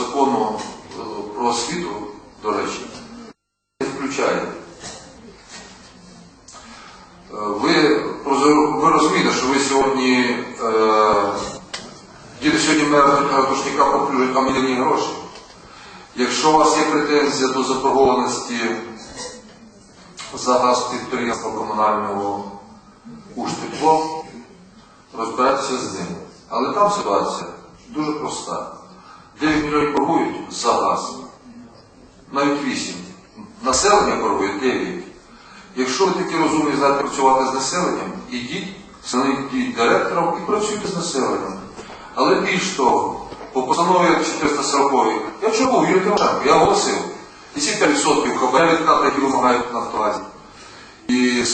закону е, про освіту, до речі, не включає. Е, Ви, ви розумієте, що ви сьогодні, е, діти сьогодні мерзнуть, а душника поплюють, а мільйонні гроші. Якщо у вас є претензія до заборгованості за газ підприємства комунального «Ужтепло», розбиратися з ним. Але там ситуація дуже проста. 9 мільйонів боргують за газ, навіть 8. Населення боргує 9. Якщо ви такі розумні знаєте працювати з населенням, ідіть, станіть директором і працюйте з населенням. Але більш того, по постанові 440 я вчора був Юрій Тимошенко, я оголосив. І ці 5% хабаря відкати, які вимагають Нафтогазі. І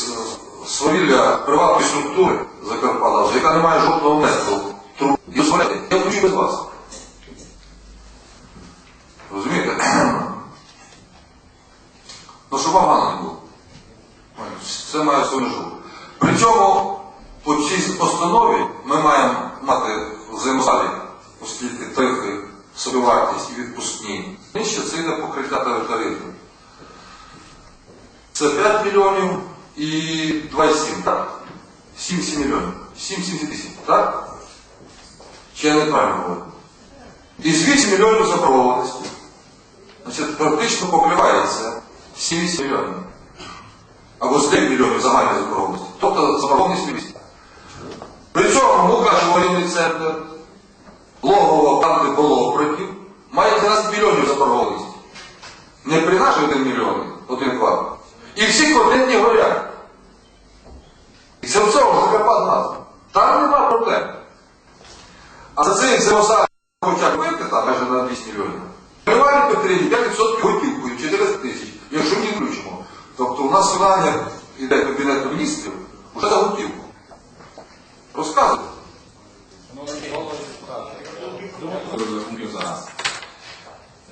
свавілля приватної структури Закарпаття, яка не має жодного внеску, і дозволяє, я включу без вас. Розумієте? Ну, щоб вам гано не було. Це має свою межу. Причому по цій постанові ми маємо мати взаємозалі, оскільки тарифи, собівартість і відпускні. Нижче це йде покриття тарифів. Це 5 мільйонів і 2,7, так? 7-7 мільйонів. 7-7 тисяч, так? Чи я неправильно говорю? І з 8 мільйонів заборгованості. Значить, практично покривається 7-8 мільйонів. Або з 9 мільйонів загальної заборгованості. Тобто заборгованість 8. При цьому Мукачево районний центр, Логово, братів, має 13 мільйонів заборгованості. Не при наших 1 мільйон, 1 квартал. І всі контентні горять. І це в цьому Закарпат газ. Там нема проблем. А за це Зеоса хочуть вийти там майже на 200 мільйонів. Тривалі Петрі 5% готівкою, 400 тисяч, якщо не включимо. Виконання йде Кабінету міністрів вже за готівку. Розказуйте.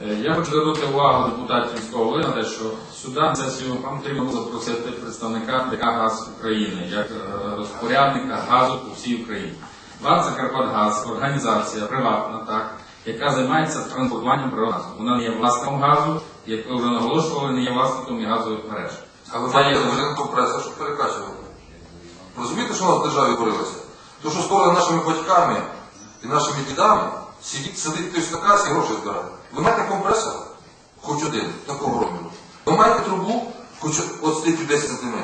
Я хочу звернути увагу депутатів міського голови на те, що сюди на сесію вам потрібно запросити представника ДК «Газ України» як е, розпорядника газу по всій Україні. ВАТ «Закарпатгаз» – організація приватна, так, яка займається транспортуванням природного газу. Вона не є власником газу, як ви вже наголошували, не є власником і газових мереж. А ви вже компресор, щоб перекачувати. Розумієте, що у нас в державі творилося? То, що створили нашими батьками і нашими дідами, сидить, сидить хтось на касі і гроші збирає. Ви маєте компресор, хоч один, такого розміру. Ви маєте трубу, хоч от стільки 10 см.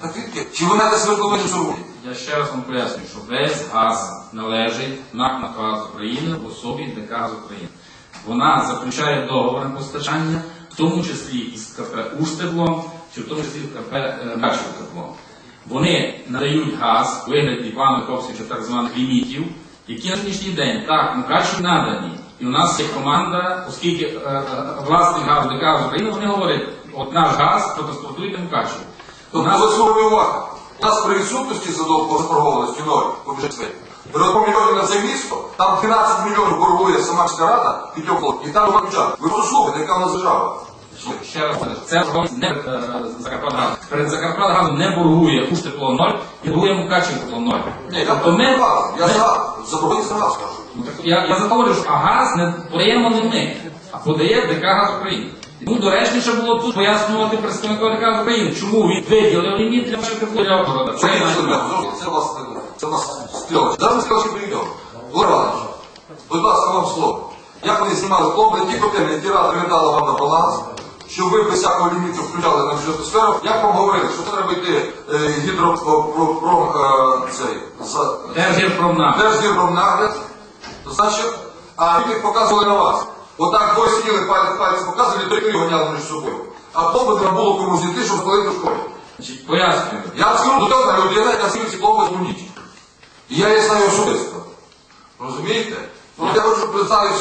Так відки? Чи ви маєте свердловину трубу? Я ще раз вам пояснюю, що весь газ належить НАК «Нафтогаз України» в особі ДК «Газ України». Вона заключає договори на постачання, в тому числі із КП «Ужтеплом», чи в тому числі КП «Мечове тепло». Вони надають газ у вигляді обсягів, чи так званих лімітів, які на сьогоднішній день так Мукачеві надані. І у нас є команда, оскільки е, е, власник газу ДК «Газ України, вони говорять, от наш газ протранспортуйте Мукачеву. У Тобто нас заслуговує увага. У нас при відсутності заборгованості ноль по бюджету. Беремо мільйонів на це місто, там 12 мільйонів боргує сама міська рада, Пітьокло, і там нема бюджету. Ви просто слухайте, яка в нас держава. Ще раз це не е, Перед Закарпатгазом не боргує уж тепло 0 і боргує Мукачево тепло 0. Ні, я Тобто ми, я за на вас кажу. Ну, я, я заговорю, що а газ не подаємо не ми, а подає ДК «Газ України». Тому доречніше було тут пояснювати представнику ДК «Газ України, чому він виділив ліміт для тепло для города. Це, Це це, це, власне, це у нас стрілочка. Зараз ми стрілочки прийдемо. Олег будь ласка, вам слово. Як вони знімали пломби, які проблеми, які рада передала вам на баланс, щоб ви без всякого ліміту включали на бюджетну сферу, як вам говорили, що треба йти е, гідропром, е, цей, за, Держгірпромнадзор. Держгірпромнагляд, значить, а люди показували на вас. Отак двоє сиділи, палець палець показували, то й гоняли між собою. А треба було комусь дійти, щоб спалити в школі. Значить, Пояснюю. Я скажу, до того людина, яка сидить пломби з ніч. І я її знаю особисто. Розумієте? Ну, я хочу представити